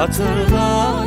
Hatırla